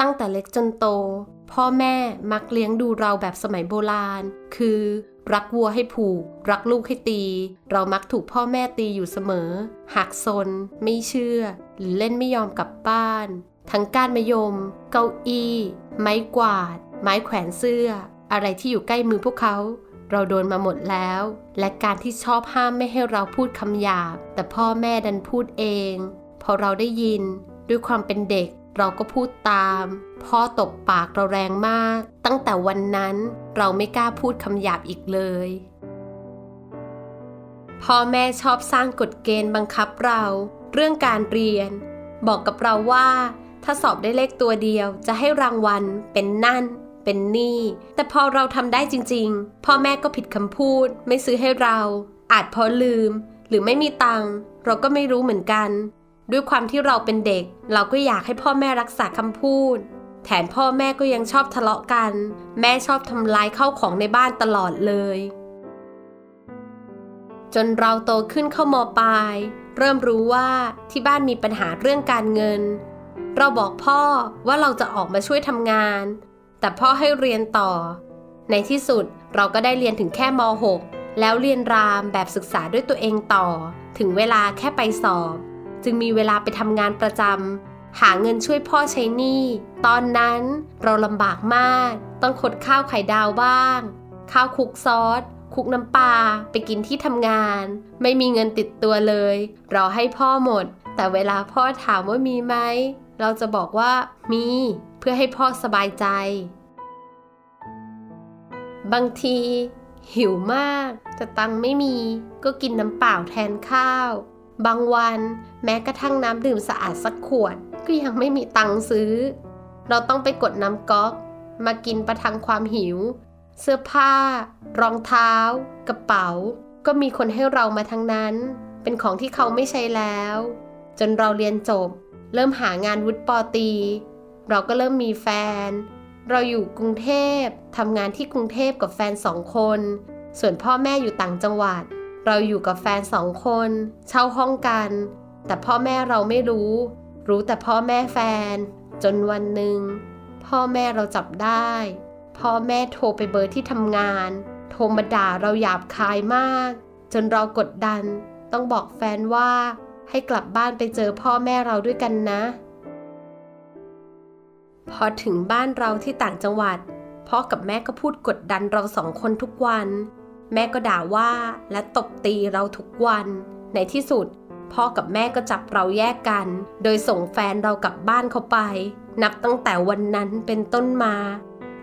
ตั้งแต่เล็กจนโต พ่อแม่มักเลี้ยงดูเราแบบสมัยโบราณ คือ รักวัวให้ผูก รักลูกให้ตี เรามักถูกพ่อแม่ตีอยู่เสมอหักซน ไม่เชื่อ หรือเล่นไม่ยอมกลับบ้าน ทั้งก้านมะยม เก้าอี้ ไม้กวาด ไม้แขวนเสื้อ อะไรที่อยู่ใกล้มือพวกเขา เราโดนมาหมดแล้ว และการที่ชอบห้ามไม่ให้เราพูดคำหยาบ แต่พ่อแม่ดันพูดเอง พอเราได้ยินด้วยความเป็นเด็ก เราก็พูดตาม พ่อตบปากเราแรงมาก ตั้งแต่วันนั้นเราไม่กล้าพูดคำหยาบอีกเลย พ่อแม่ชอบสร้างกฎเกณฑ์บังคับเรา เรื่องการเรียน บอกกับเราว่า ถ้าสอบได้เลขตัวเดียวจะให้รางวัล เป็นนั่น เป็นนี่ แต่พอเราทำได้จริง ๆ พ่อแม่ก็ผิดคำพูด ไม่ซื้อให้เรา อาจเพราะลืม หรือไม่มีตังเราก็ไม่รู้เหมือนกัน ด้วยความที่เราเป็นเด็ก เราก็อยากให้พ่อแม่รักษาคำพูด แถมพ่อแม่ก็ยังชอบทะเลาะกัน แม่ชอบทำลายเข้าของในบ้านตลอดเลย จนเราโตขึ้นเข้ามปลาย เริ่มรู้ว่าที่บ้านมีปัญหาเรื่องการเงิน เราบอกพ่อว่าเราจะออกมาช่วยทำงาน แต่พ่อให้เรียนต่อ ในที่สุดเราก็ได้เรียนถึงแค่ม .6 แล้วเรียนรามแบบศึกษาด้วยตัวเองต่อ ถึงเวลาแค่ไปสอบ จึงมีเวลาไปทำงานประจำหาเงินช่วยพ่อใช้หนี้ ตอนนั้นเราลำบากมาก ต้องขดข้าวไข่ดาวบ้าง ข้าวคลุกซอสคลุกน้ำปลาไปกินที่ทำงาน ไม่มีเงินติดตัวเลยราให้พ่อหมด แต่เวลาพ่อถามว่ามีไหม เราจะบอกว่ามี เพื่อให้พ่อสบายใจ บางที หิวมาก แต่ตังไม่มี ก็กินน้ำเปล่าแทนข้าว บางวันแม้กระทั่งน้ำดื่มสะอาดสักขวดก็ยังไม่มีตังค์ซื้อ เราต้องไปกดน้ำก๊อก มากินประทังความหิว เสื้อผ้า รองเท้า กระเป๋า ก็มีคนให้เรามาทั้งนั้น เป็นของที่เขาไม่ใช้แล้ว จนเราเรียนจบ เริ่มหางานวุฒิปอตี เราก็เริ่มมีแฟน เราอยู่กรุงเทพทำงานที่กรุงเทพกับแฟนสองคน ส่วนพ่อแม่อยู่ต่างจังหวัด เราอยู่กับแฟนสองคน เช่าห้องกัน แต่พ่อแม่เราไม่รู้ รู้แต่พ่อแม่แฟน จนวันหนึ่งพ่อแม่เราจับได้ พ่อแม่โทรไปเบอร์ที่ทำงาน โทรมาด่าเราหยาบคายมาก จนเรากดดัน ต้องบอกแฟนว่า ให้กลับบ้านไปเจอพ่อแม่เราด้วยกันนะ พอถึงบ้านเราที่ต่างจังหวัดพ่อกับแม่ก็พูดกดดันเราสองคนทุกวัน แม่ก็ด่าว่าและตบตีเราทุกวัน ในที่สุด พ่อกับแม่ก็จับเราแยกกัน โดยส่งแฟนเรากลับบ้านเขาไป นับตั้งแต่วันนั้นเป็นต้นมา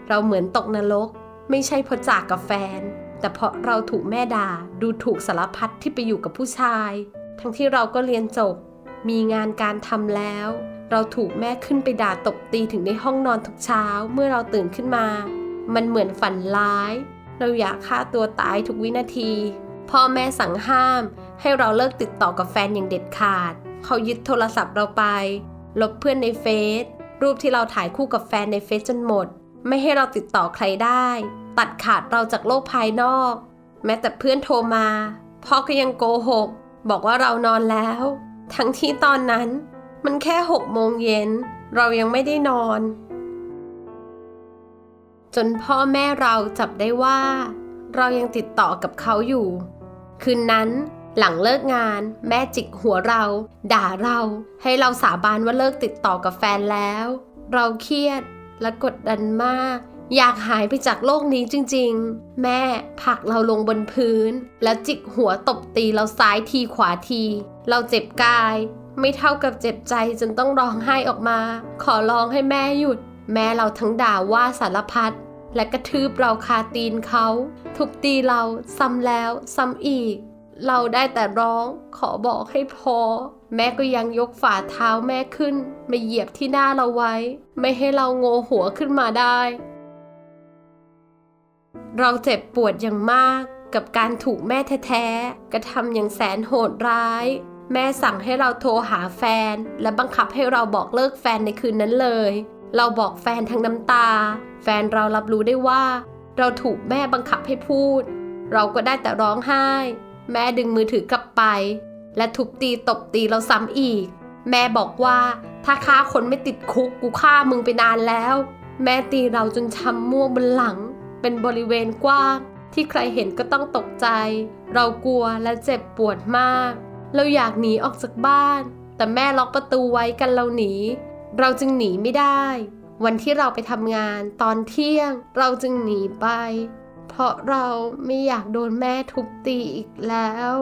เราเหมือนตกนรก ไม่ใช่เพราะจากกับแฟน แต่เพราะเราถูกแม่ด่าดูถูกสารพัดที่ไปอยู่กับผู้ชาย ทั้งที่เราก็เรียนจบ มีงานการทำแล้ว เราถูกแม่ขึ้นไปด่าตบตีถึงในห้องนอนทุกเช้าเมื่อเราตื่นขึ้นมา มันเหมือนฝันร้าย เราอยากฆ่าตัวตายทุกวินาที พ่อแม่สั่งห้าม ให้เราเลิกติดต่อกับแฟนอย่างเด็ดขาด เขายึดโทรศัพท์เราไป ลบเพื่อนในเฟซ รูปที่เราถ่ายคู่กับแฟนในเฟซจนหมด ไม่ให้เราติดต่อใครได้ ตัดขาดเราจากโลกภายนอก แม้แต่เพื่อนโทรมา พ่อก็ยังโกหก บอกว่าเรานอนแล้ว ทั้งที่ตอนนั้น มันแค่หกโมงเย็น เรายังไม่ได้นอน จนพ่อแม่เราจับได้ว่า เรายังติดต่อกับเขาอยู่ คืนนั้นหลังเลิกงาน แม่จิกหัวเรา ด่าเรา ให้เราสาบานว่าเลิกติดต่อกับแฟนแล้ว เราเครียดและกดดันมาก อยากหายไปจากโลกนี้จริงๆ แม่ผลักเราลงบนพื้น แล้วจิกหัวตบตีเราซ้ายทีขวาที เราเจ็บกาย ไม่เท่ากับเจ็บใจจนต้องร้องไห้ออกมา ขอร้องให้แม่หยุด แม่เราทั้งด่าว่าสารพัด และกระทืบเราคาตีนเขาทุบตีเราซ้ำแล้วซ้ำอีก เราได้แต่ร้องขอบอกให้พอ แม่ก็ยังยกฝ่าเท้าแม่ขึ้น มาเหยียบที่หน้าเราไว้ ไม่ให้เราโงหัวขึ้นมาได้ เราเจ็บปวดอย่างมากกับการถูกแม่แท้ๆกระทำอย่างแสนโหดร้ายแม่สั่งให้เราโทรหาแฟน และบังคับให้เราบอกเลิกแฟนในคืนนั้นเลย เราบอกแฟนทั้งน้ำตา แฟนเรารับรู้ได้ว่า เราถูกแม่บังคับให้พูด เราก็ได้แต่ร้องไห้ แม่ดึงมือถือกลับไป และทุบตีตบตีเราซ้ำอีก แม่บอกว่าถ้าฆ่าคนไม่ติดคุกกูฆ่ามึงไปนานแล้ว แม่ตีเราจนช้ำม่วงบนหลัง เป็นบริเวณกว้างที่ใครเห็นก็ต้องตกใจ เรากลัวและเจ็บปวดมาก เราอยากหนีออกจากบ้าน แต่แม่ล็อกประตูไว้กันเราหนี เราจึงหนีไม่ได้ วันที่เราไปทำงานตอนเที่ยง เราจึงหนีไป เพราะเราไม่อยากโดนแม่ทุบตีอีกแล้ว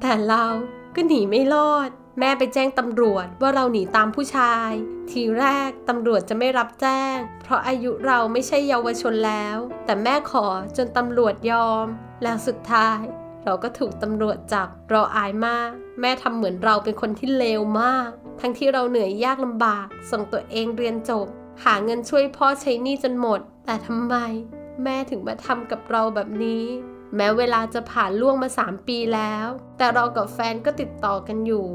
แต่เราก็หนีไม่รอด แม่ไปแจ้งตำรวจว่าเราหนีตามผู้ชาย ทีแรกตำรวจจะไม่รับแจ้ง เพราะอายุเราไม่ใช่เยาวชนแล้ว แต่แม่ขอจนตำรวจยอม แล้วสุดท้ายเราก็ถูกตำรวจจับเราอายมาก แม่ทำเหมือนเราเป็นคนที่เลวมาก ทั้งที่เราเหนื่อยยากลำบาก ส่งตัวเองเรียนจบ หาเงินช่วยพ่อใช้หนี้จนหมด แต่ทำไม แม่ถึงมาทำกับเราแบบนี้ แม้เวลาจะผ่านล่วงมา 3 ปีแล้ว แต่เรากับแฟนก็ติดต่อกันอยู่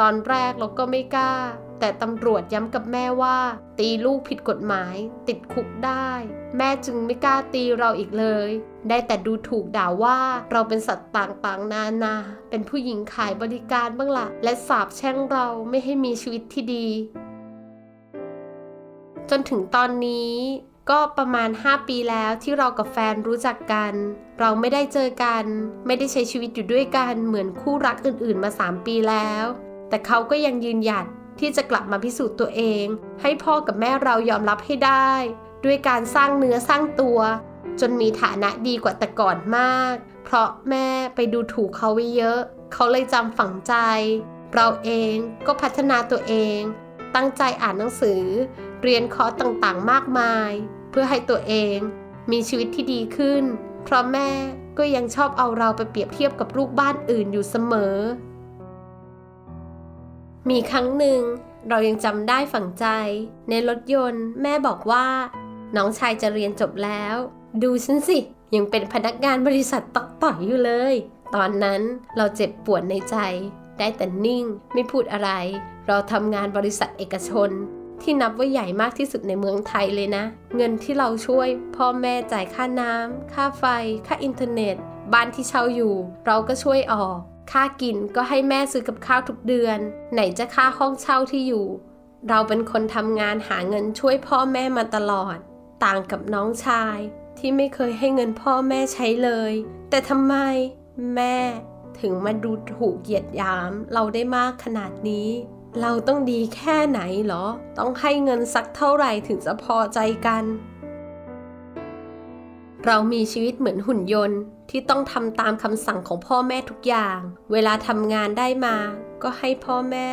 ตอนแรกเราก็ไม่กล้า แต่ตำรวจย้ำกับแม่ว่า ตีลูกผิดกฎหมาย ติดคุกได้ แม่จึงไม่กล้าตีเราอีกเลย ได้แต่ดูถูกด่าว่าเราเป็นสัตว์ต่างๆ นานา เป็นผู้หญิงขายบริการบ้างละและสาบแช่งเราไม่ให้มีชีวิตที่ดี จนถึงตอนนี้ก็ประมาณ 5 ปีแล้วที่เรากับแฟนรู้จักกัน เราไม่ได้เจอกัน ไม่ได้ใช้ชีวิตอยู่ด้วยกันเหมือนคู่รักอื่นๆมา 3 ปีแล้ว แต่เขาก็ยังยืนหยัด ที่จะกลับมาพิสูจน์ตัวเอง ให้พ่อกับแม่เรายอมรับให้ได้ ด้วยการสร้างเนื้อสร้างตัว จนมีฐานะดีกว่าแต่ก่อนมาก เพราะแม่ไปดูถูกเขาไว้เยอะ เขาเลยจำฝังใจ เราเองก็พัฒนาตัวเอง ตั้งใจอ่านหนังสือ เรียนคอร์สต่างๆ มากมาย เพื่อให้ตัวเองมีชีวิตที่ดีขึ้น เพราะแม่ก็ยังชอบเอาเราไปเปรียบเทียบกับลูกบ้านอื่นอยู่เสมอ มีครั้งหนึ่งเรายังจำได้ฝังใจ ในรถยนต์ แม่บอกว่า น้องชายจะเรียนจบแล้ว ดูฉันสิ ยังเป็นพนักงานบริษัทตอกต่อยอยู่เลย ตอนนั้นเราเจ็บปวดในใจ ได้แต่นิ่งไม่พูดอะไร เราทำงานบริษัทเอกชน ที่นับว่าใหญ่มากที่สุดในเมืองไทยเลยนะ เงินที่เราช่วย พ่อแม่จ่ายค่าน้ำค่าไฟ ค่าอินเทอร์เน็ต บ้านที่เช่าอยู่ เราก็ช่วยออก ค่ากินก็ให้แม่ซื้อกับข้าวทุกเดือน ไหนจะค่าห้องเช่าที่อยู่ เราเป็นคนทำงานหาเงินช่วยพ่อแม่มาตลอด ต่างกับน้องชายที่ไม่เคยให้เงินพ่อแม่ใช้เลย แต่ทำไมแม่ถึงมาดูถูกเหยียดหยามเราได้มากขนาดนี้ เราต้องดีแค่ไหนเหรอ ต้องให้เงินสักเท่าไหร่ถึงจะพอใจกัน เรามีชีวิตเหมือนหุ่นยนต์ที่ต้องทำตามคำสั่งของพ่อแม่ทุกอย่าง เวลาทำงานได้มา ก็ให้พ่อแม่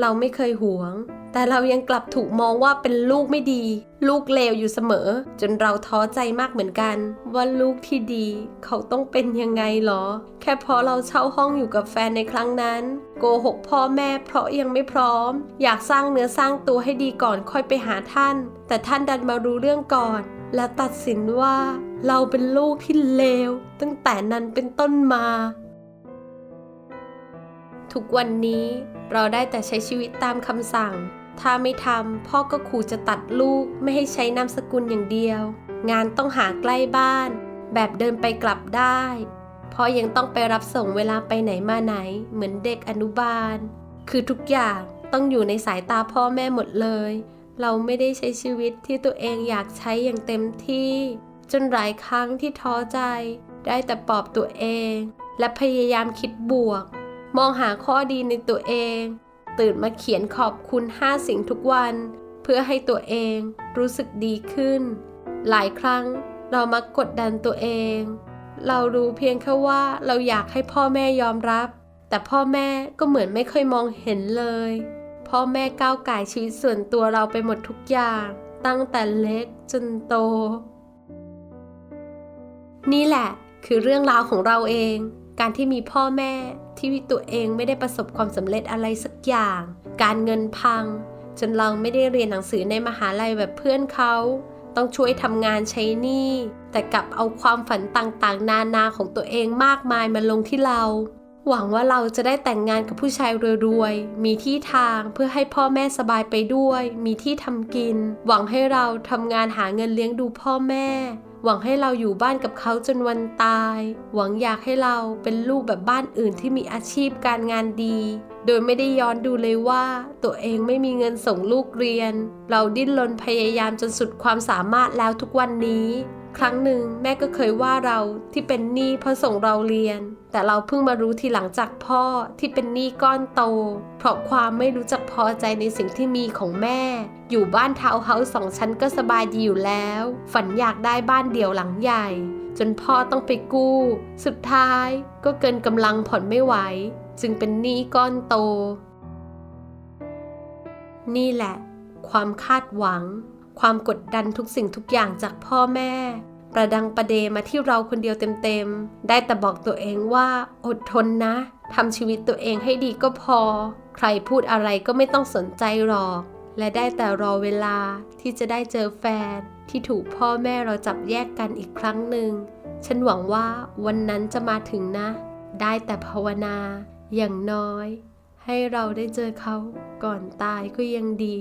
เราไม่เคยหวง แต่เรายังกลับถูกมองว่าเป็นลูกไม่ดี ลูกเลวอยู่เสมอ จนเราท้อใจมากเหมือนกัน ว่าลูกที่ดี เขาต้องเป็นยังไงหรอ แค่เพราะเราเช่าห้องอยู่กับแฟนในครั้งนั้น โกหกพ่อแม่เพราะยังไม่พร้อม อยากสร้างเนื้อสร้างตัวให้ดีก่อนค่อยไปหาท่าน แต่ท่านดันมารู้เรื่องก่อน และตัดสินว่าเราเป็นลูกที่เลว ตั้งแต่นั้นเป็นต้นมา ทุกวันนี้เราได้แต่ใช้ชีวิตตามคำสั่ง ถ้าไม่ทำพ่อก็ขู่จะตัดลูกไม่ให้ใช้นามสกุลอย่างเดียว งานต้องหาใกล้บ้าน แบบเดินไปกลับได้พ่อยังต้องไปรับส่งเวลาไปไหนมาไหน เหมือนเด็กอนุบาล คือทุกอย่างต้องอยู่ในสายตาพ่อแม่หมดเลย เราไม่ได้ใช้ชีวิตที่ตัวเองอยากใช้อย่างเต็มที่ จนหลายครั้งที่ท้อใจ ได้แต่ปลอบตัวเอง และพยายามคิดบวก มองหาข้อดีในตัวเอง ตื่นมาเขียนขอบคุณ 5 สิ่งทุกวัน เพื่อให้ตัวเองรู้สึกดีขึ้น หลายครั้งเรามักกดดันตัวเอง เรารู้เพียงแค่ว่าเราอยากให้พ่อแม่ยอมรับ แต่พ่อแม่ก็เหมือนไม่เคยมองเห็นเลย พ่อแม่ก้าวไก่ชีวิตส่วนตัวเราไปหมดทุกอย่าง ตั้งแต่เล็กจนโต นี่แหละคือเรื่องราวของเราเอง การที่มีพ่อแม่ที่ตัวเองไม่ได้ประสบความสำเร็จอะไรสักอย่าง การเงินพัง จนเราไม่ได้เรียนหนังสือในมหาลัยแบบเพื่อนเขาต้องช่วยทำงานใช้หนี้ แต่กลับเอาความฝันต่างๆ นานาของตัวเองมากมายมาลงที่เรา หวังว่าเราจะได้แต่งงานกับผู้ชายรวยๆ มีที่ทางเพื่อให้พ่อแม่สบายไปด้วย มีที่ทำกิน หวังให้เราทำงานหาเงินเลี้ยงดูพ่อแม่ หวังให้เราอยู่บ้านกับเขาจนวันตาย หวังอยากให้เราเป็นลูกแบบบ้านอื่นที่มีอาชีพการงานดี โดยไม่ได้ย้อนดูเลยว่า ตัวเองไม่มีเงินส่งลูกเรียน เราดิ้นรนพยายามจนสุดความสามารถแล้วทุกวันนี้ ครั้งหนึ่งแม่ก็เคยว่าเราที่เป็นหนี้เพราะส่งเราเรียน แต่เราเพิ่งมารู้ทีหลังจากพ่อที่เป็นหนี้ก้อนโต เพราะความไม่รู้จักพอใจในสิ่งที่มีของแม่ อยู่บ้านทาวน์เฮาส์สองชั้นก็สบายดีอยู่แล้ว ฝันอยากได้บ้านเดี่ยวหลังใหญ่ จนพ่อต้องไปกู้ สุดท้ายก็เกินกำลังผ่อนไม่ไหว จึงเป็นหนี้ก้อนโต นี่แหละ ความคาดหวัง ความกดดันทุกสิ่งทุกอย่างจากพ่อแม่ ประดังประเดมาที่เราคนเดียวเต็มๆ ได้แต่บอกตัวเองว่าอดทนนะทำชีวิตตัวเองให้ดีก็พอ ใครพูดอะไรก็ไม่ต้องสนใจหรอก และได้แต่รอเวลาที่จะได้เจอแฟน ที่ถูกพ่อแม่เราจับแยกกันอีกครั้งหนึ่ง ฉันหวังว่าวันนั้นจะมาถึงนะ ได้แต่ภาวนา อย่างน้อย ให้เราได้เจอเขาก่อนตายก็ยังดี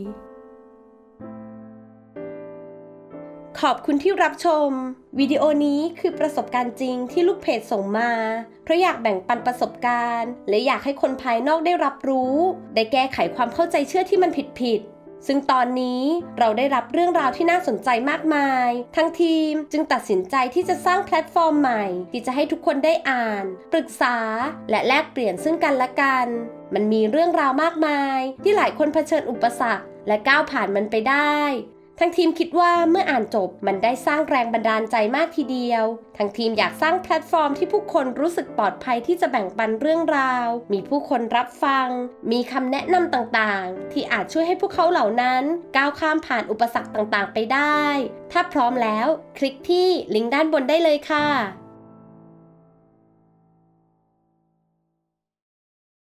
ขอบคุณที่รับชม วิดีโอนี้คือประสบการณ์จริงที่ลูกเพจส่งมา เพราะอยากแบ่งปันประสบการณ์ และอยากให้คนภายนอกได้รับรู้ ได้แก้ไขความเข้าใจเชื่อที่มันผิดผิดซึ่งตอนนี้เราได้รับเรื่องราวที่น่าสนใจมากมาย ทั้งทีมจึงตัดสินใจที่จะสร้างแพลตฟอร์มใหม่ ที่จะให้ทุกคนได้อ่าน ปรึกษา และแลกเปลี่ยนซึ่งกันและกัน มันมีเรื่องราวมากมาย ที่หลายคนเผชิญอุปสรรค และก้าวผ่านมันไปได้ ทั้งทีมคิดว่าเมื่ออ่านจบมันได้สร้างแรงบันดาลใจมากทีเดียวทั้งทีมอยากสร้างแพลตฟอร์มที่ผู้คนรู้สึกปลอดภัยที่จะแบ่งปันเรื่องราว มีผู้คนรับฟัง มีคำแนะนำต่างๆ ที่อาจช่วยให้พวกเขาเหล่านั้นก้าวข้ามผ่านอุปสรรคต่างๆ ไปได้ ถ้าพร้อมแล้ว คลิกที่ลิงก์ด้านบนได้เลยค่ะ